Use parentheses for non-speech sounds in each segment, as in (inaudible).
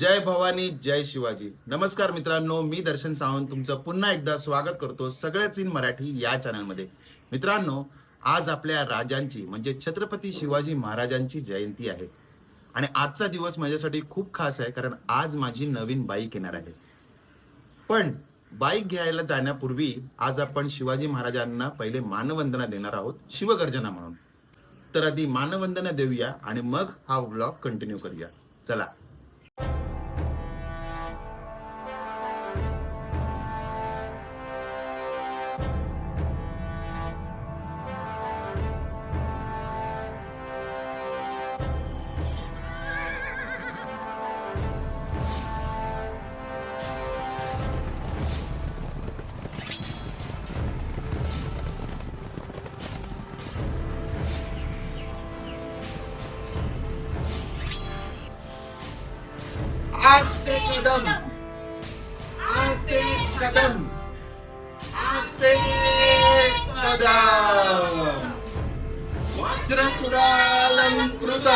जय भवानी जय शिवाजी. नमस्कार मित्रांनो मी दर्शन सावंत. तुमचं पुन्हा एकदा स्वागत करतो सगळ्याच इन मराठी या चॅनलमध्ये. मित्रांनो आज आपल्या राजांची म्हणजे छत्रपती शिवाजी महाराजांची जयंती आहे. आणि आजचा दिवस माझ्यासाठी खूप खास आहे कारण आज माझी नवीन बाईक येणार आहे. पण बाईक घ्यायला जाण्यापूर्वी आज आपण शिवाजी महाराजांना पहिले मानवंदना देणार आहोत शिवगर्जना म्हणून. तर आधी मानवंदना देऊया आणि मग हा व्लॉग कंटिन्यू करूया. चला. कदम। आस्ते कदम। आस्ते कदम। वज्रकुडालंकृत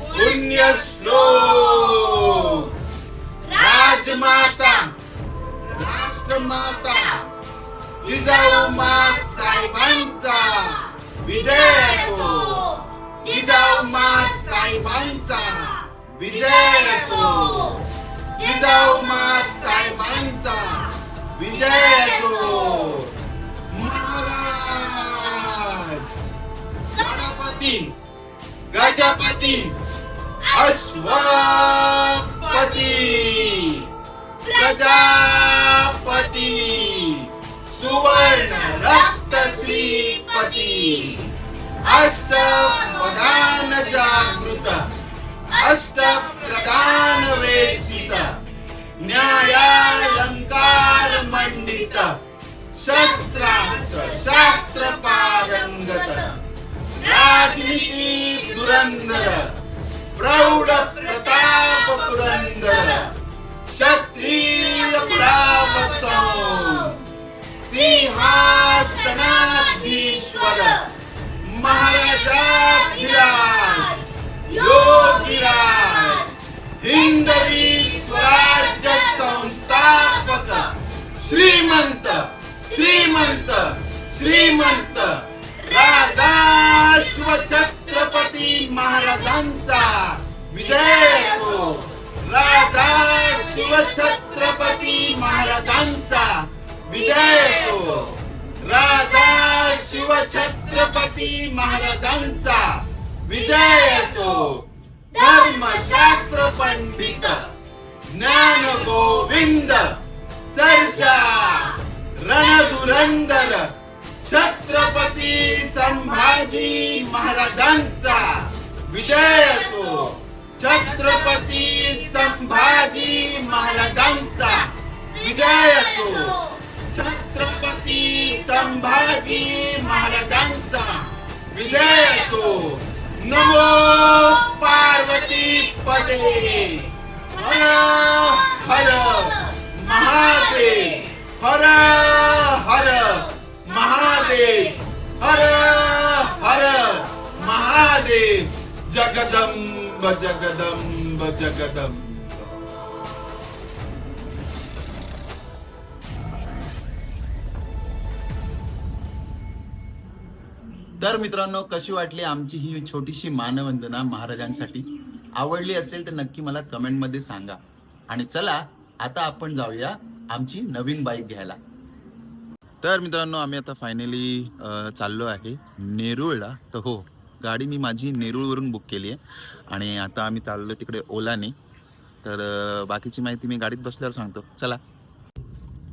पुण्यश्लोक। राजमाता। राष्ट्रमाता। जिजाऊ मा साहेबांचा विजय असो जिजाऊ मा साहेबांचा विजय असो जिजाऊ मा साहेबांचा विजय असो गणपती गजपती अश्वपती प्रजापती सुवर्ण रक्त श्रीपती अष्टपदान जागृत अष्टप्रधान पुरंदर प्रौढ प्रताप पुरंदर क्षत्रिय कुलावसौ सिंहासनाधीश्वर महाराजाधिराज योगिराज हिंदवी स्वराज्य संस्थापक श्रीमंत श्रीमंत श्रीमंत महाराजांचा. विजय! असो राजा शिवछत्रपती महाराजांचा. विजय! असो राजा शिवछत्रपती महाराजांचा. विजय! असो धर्मशास्त्र पंडित. ज्ञान गोविंद. सर्जा. रणधुरंदर छत्रपती संभाजी महाराजांचा. विजय असो छत्रपती संभाजी महाराजांचा विजय असो छत्रपती संभाजी महाराजांचा विजय असो नमो पार्वती पदे. हर हर महादेव. हर हर महादेव. हर जगदंब जगदंब जगदंब। तर मित्रांनो कशी वाटली आमची ही छोटीशी मानवंदना महाराजांसाठी? आवडली असेल तर नक्की मला कमेंटमध्ये सांगा. आणि चला आता आपण जाऊया आमची नवीन बाईक घ्यायला. तर मित्रांनो आम्ही आता फायनली चाललो आहे नेरुळला. तर हो गाडी मी माझी नेरूळवरून बुक केली आहे. आणि आता आम्ही चाललो तिकडे ओलाने. तर बाकीची माहिती मी गाडीत बसल्यावर सांगतो. चला.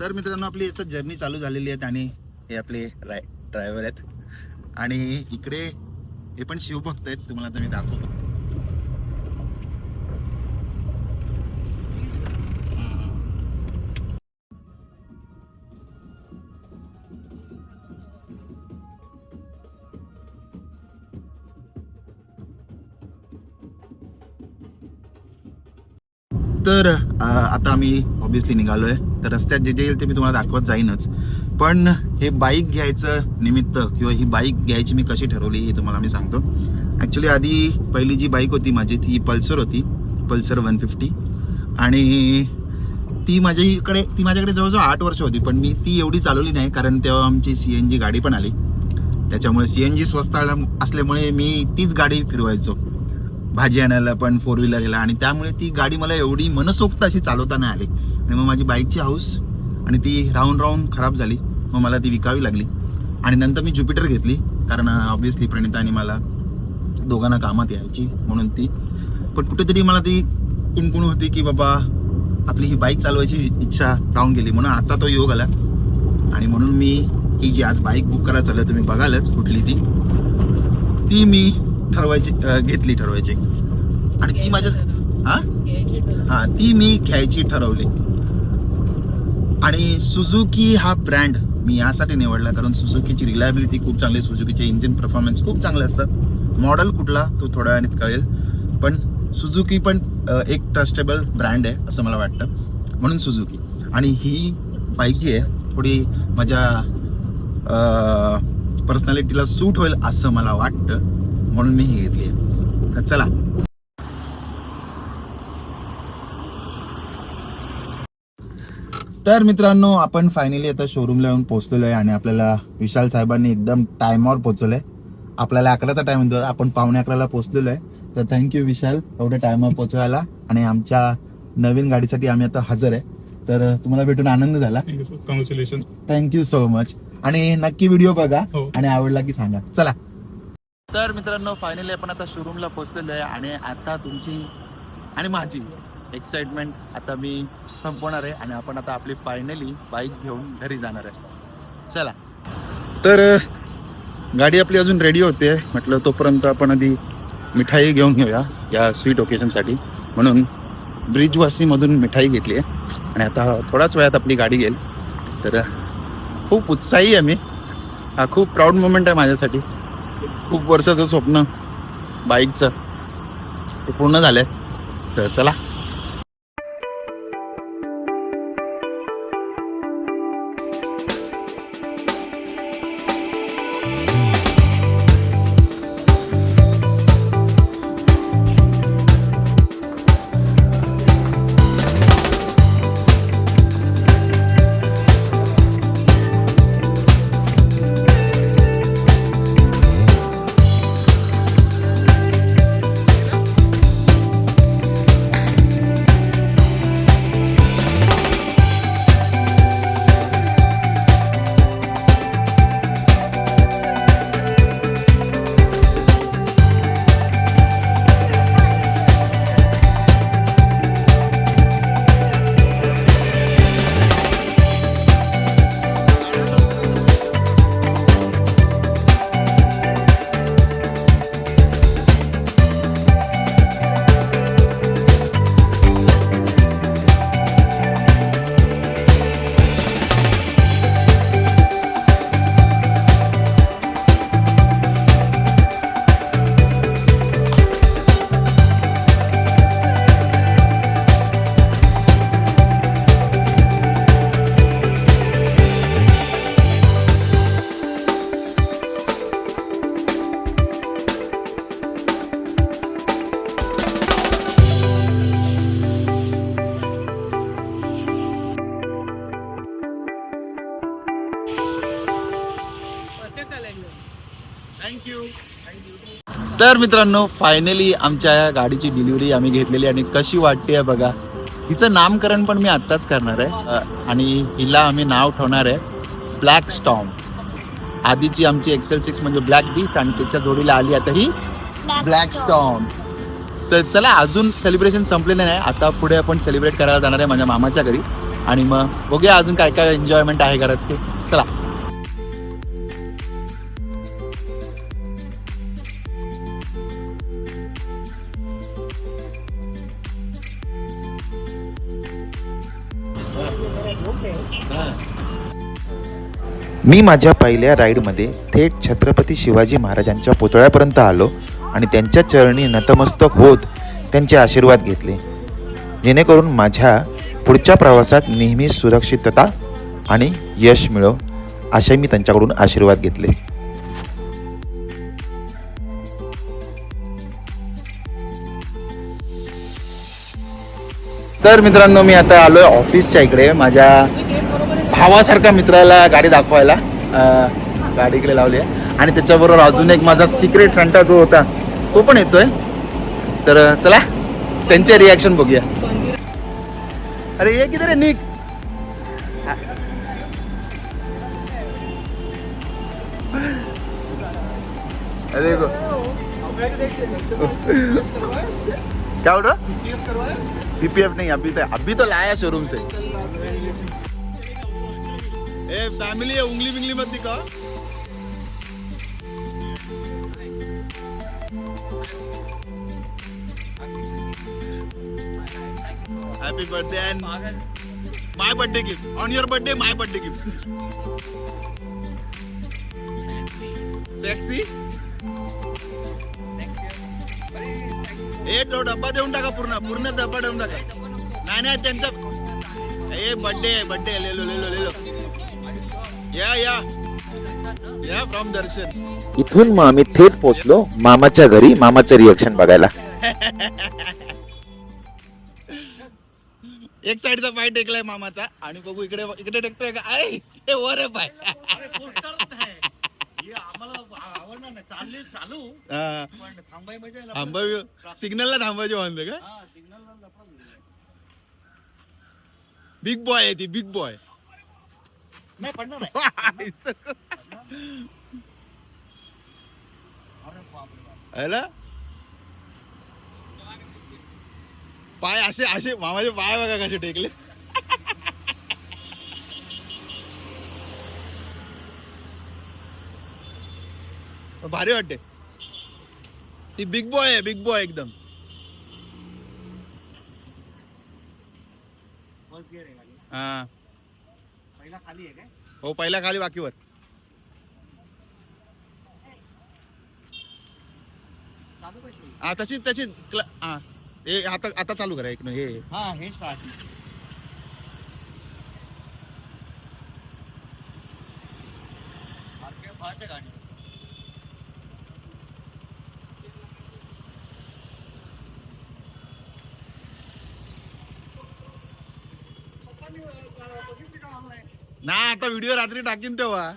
तर मित्रांनो आपली इथं जर्नी चालू झालेली आहेत आणि हे आपले राय ड्रायव्हर आहेत. आणि इकडे हे पण शिवभक्त आहेत. तुम्हाला तर मी दाखवतो. तर आता आम्ही ऑब्विसली आहे तर रस्त्यात जे जे येईल ते मी तुम्हाला दाखवत जाईनच. पण हे बाईक घ्यायचं निमित्त किंवा ही बाईक घ्यायची मी कशी ठरवली हे तुम्हाला मी सांगतो. ॲक्च्युली आधी पहिली जी बाईक होती माझी ती पल्सर होती पल्सर वन फिफ्टी आणि ती माझ्या इकडे ती माझ्याकडे जवळजवळ आठ वर्ष होती पण मी ती एवढी चालवली नाही कारण तेव्हा आमची सी एन जी गाडी पण आली. त्याच्यामुळे सी एन जी स्वस्त आल्या- असल्यामुळे मी तीच गाडी फिरवायचो. भाजी आणायला पण फोर व्हीलरला आणि त्यामुळे ती गाडी मला एवढी मनसोक्त अशी चालवता नाही आली. आणि मग माझी बाईकची हाऊस आणि ती राहून राहून खराब झाली. मग मला ती विकावी लागली. आणि नंतर मी ज्युपिटर घेतली. कारण ऑब्वियसली प्रणिता आणि मला दोघांना कामात यायची म्हणून ती. पण कुठेतरी मला ती कुणकुण होती की बाबा आपली ही बाईक चालवायची इच्छा राहून गेली म्हणून आता तो योग आला. आणि म्हणून मी ही जी आज बाईक बुक करायला चाललं तुम्ही बघालच कुठली ती. ती मी ठरवायची घेतली ठरवायची. आणि ती माझ्या हा? हा ती मी घ्यायची ठरवली. आणि सुझुकी हा ब्रँड मी यासाठी निवडला कारण सुझुकीची रिलायबिलिटी खूप चांगली सुझुकीचे इंजिन परफॉर्मन्स खूप चांगले असतात. मॉडेल कुठला तो थोड्या वेळाने कळेल. पण सुझुकी पण एक ट्रस्टेबल ब्रँड आहे असं मला वाटतं. म्हणून सुझुकी आणि ही बाईक जी आहे थोडी माझ्या पर्सनॅलिटीला सूट होईल असं मला वाटतं. म्हणून मी ही घेतली. आहे तर चला. तर मित्रांनो आपण फायनली आता शोरूमला येऊन पोहोचलेलो आहे आणि आपल्याला विशाल साहेबांनी एकदम टायमावर पोहोचवलंय. आपल्याला अकराचा टाइम होतो आपण पावणे अकराला पोहोचलेलो आहे. तर थँक्यू विशाल एवढ्या टायमावर पोहोचवायला आणि आमच्या नवीन गाडीसाठी आम्ही आता हजर आहे. तर तुम्हाला भेटून आनंद झाला. कॉंग्रॅच्युलेशन थँक्यू सो मच आणि नक्की व्हिडिओ बघा हो. आणि आवडला की सांगा. चला. तर मित्रांनो फायनली आपण आता शोरूमला पोहोचलेलो आहे आणि आता तुमची आणि माझी एक्साइटमेंट आता मी संपवणार आहे आणि आपण आता आपली फायनली बाईक घेऊन घरी जाणार आहे. चला. तर गाडी आपली अजून रेडी होते म्हटलं तोपर्यंत आपण आधी मिठाई घेऊन घेऊया या स्वीट ओकेशनसाठी म्हणून ब्रिजवासीमधून मिठाई घेतली आहे. आणि आता थोड्याच वेळात आपली गाडी घेईल तर खूप उत्साही आहे मी. हा खूप प्राऊड मुमेंट आहे माझ्यासाठी. खूप वर्षाचं स्वप्न बाईकचं. ते पूर्ण झालं तर चला. तर मित्रांनो फायनली आमच्या या गाडीची डिलिव्हरी आम्ही घेतलेली आणि कशी वाटते बघा. हिचं नामकरण पण मी आत्ताच करणार आहे. आणि हिला आम्ही नाव ठेवणार आहे ब्लॅक स्टॉम आधीची आमची एक्सेल सिक्स म्हणजे ब्लॅक बीस्ट आणि त्याच्या जोडीला आली आता ही ब्लॅक स्टॉम तर चला अजून सेलिब्रेशन संपलेलं नाही. आता पुढे आपण सेलिब्रेट करायला जाणार आहे माझ्या मामाच्या घरी. आणि मग बघूया अजून काय काय एन्जॉयमेंट आहे घरात ते. चला. मी माझ्या पहिल्या राईडमध्ये थेट छत्रपती शिवाजी महाराजांच्या पुतळ्यापर्यंत आलो आणि त्यांच्या चरणी नतमस्तक होत त्यांचे आशीर्वाद घेतले. जेणेकरून माझ्या पुढच्या प्रवासात नेहमी सुरक्षितता आणि यश मिळो असे मी त्यांच्याकडून आशीर्वाद घेतले. तर मित्रांनो मी आता आलो ऑफिसच्या इकडे. माझ्या भावासारख्या मित्राला गाडी दाखवायला गाडी इकडे लावली आहे. आणि त्याच्याबरोबर अजून एक माझा सिक्रेट संटा जो होता तो पण येतोय. तर चला त्यांचे रिॲक्शन बघूया. अरे ये किती रे निक? अरे देखो. क्या बोल रहा पीपीएफ हो? नहीं अभी तो अभी तो लाया शोरूम से। ए फॅमिली आहे उंगली बिंगली मधली का? Happy birthday and my birthday gift on your birthday my birthday gift sexy ए तो डब्बा देऊन टाका पूर्ण. पूर्ण डब्बा देऊन टाका. नाही नाही त्यांचा ए बर्थडे बर्थडे ले लो ले लो ले लो. या या. या फ्रॉम दर्शन इथून मग आम्ही थेट पोहोचलो मामाच्या घरी मामाचं रिएक्शन बघायला. (laughs) एक साईडचा पाय टेकलाय मामाचा आणि बघू इकडे इकडे टेकतोय का? आय हे वर आहे पाय. हा. थांबावी सिग्नलला थांबायचे म्हणते का? बिग बॉय आहे ती बिग बॉय अला पाय असे असे मामाचे पाय बघा कसे टेकले. भारी वाटते. ती बिग बॉय आहे बिग बॉय एकदम. हा. हो पहिला खाली बाकीवर. हा तशीच तशीच. क्ल- हा. हे आता आता चालू करा एक मिनिट. हे हा. हे स्टार्ट नाही आता व्हिडिओ रात्री टाकीन तेव्हा.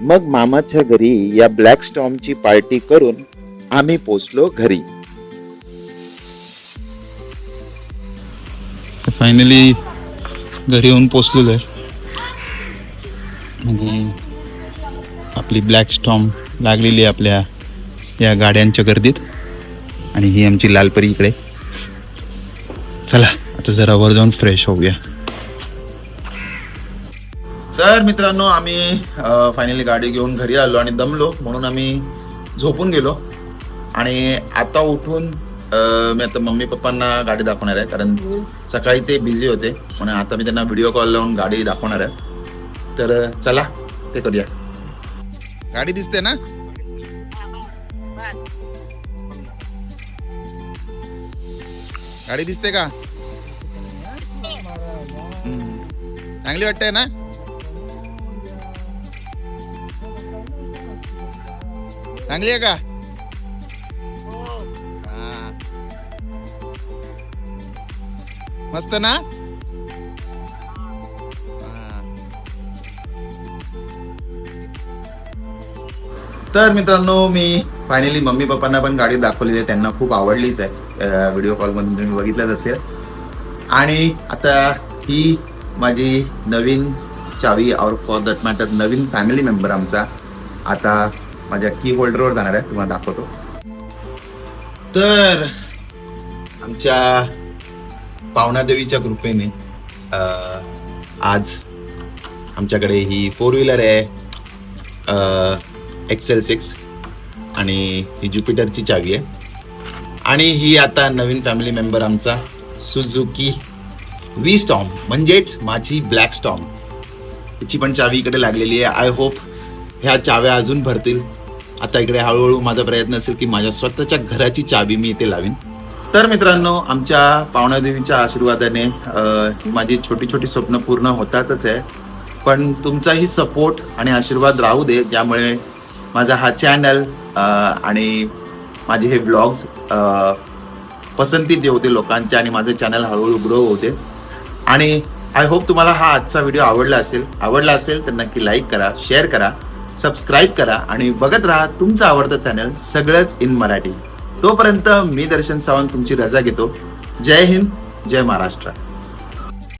मग मामाच्या घरी या ब्लॅक स्टॉमची पार्टी करून आम्ही पोचलो घरी. फायनली घरी येऊन पोचलेलो आहे. आणि आपली ब्लॅक स्टॉम लागलेली आहे आपल्या या गाड्यांच्या गर्दीत. आणि ही आमची लालपरी इकडे. चला आता जरा वर जाऊन फ्रेश होऊया. तर मित्रांनो आम्ही फायनली गाडी घेऊन घरी आलो आणि दमलो म्हणून आम्ही झोपून गेलो. आणि आता उठून मी आता मम्मी पप्पांना गाडी दाखवणार आहे कारण सकाळी ते बिझी होते. म्हणून आता मी त्यांना व्हिडिओ कॉल लावून गाडी दाखवणार आहे. तर चला ते करूया. गाडी दिसते ना गाडी दिसते का. चांगली वाटते ना चांगली आहे का मस्त ना तर मित्रांनो मी फायनली मम्मी पप्पांना पण गाडी दाखवलेली आहे. त्यांना खूप आवडलीच आहे. व्हिडिओ कॉलमधून तुम्ही बघितलंच असेल. आणि आता ही माझी नवीन चावी और फॉर दॅट मॅटर नवीन फॅमिली मेंबर आमचा. आता माझ्या की होल्डरवर जाणार आहे. तुम्हाला दाखवतो. तर आमच्या पावणादेवीच्या कृपेने आज आमच्याकडे ही फोर व्हीलर आहे. एक्सेल सिक्स आणि ही ज्युपिटरची चावी आहे. आणि ही आता नवीन फॅमिली मेंबर आमचा सुझुकी वी स्टॉम म्हणजेच माझी ब्लॅक स्टॉम तिची पण चावी इकडे लागलेली आहे. आय होप ह्या चाव्या अजून भरतील. आता इकडे हळूहळू माझा प्रयत्न असेल की माझ्या स्वतःच्या घराची चावी मी इथे लावीन. तर मित्रांनो आमच्या पावणादेवीच्या आशीर्वादाने ही माझी छोटी छोटी स्वप्न पूर्ण होतातच आहे. पण तुमचाही सपोर्ट आणि आशीर्वाद राहू दे ज्यामुळे माझा हा चॅनल आणि माझे हे ब्लॉग्स पसंतीत होते लोकांचे आणि माझं चॅनल हळूहळू ग्रो होते. आणि आय होप तुम्हाला हा आजचा व्हिडिओ आवडला असेल. आवडला असेल तर नक्की लाईक करा शेअर करा सबस्क्राईब करा आणि बघत राहा तुमचं आवडतं चॅनल सगळंच इन मराठी. तोपर्यंत मी दर्शन सावंत तुमची रजा घेतो. जय हिंद जय महाराष्ट्र.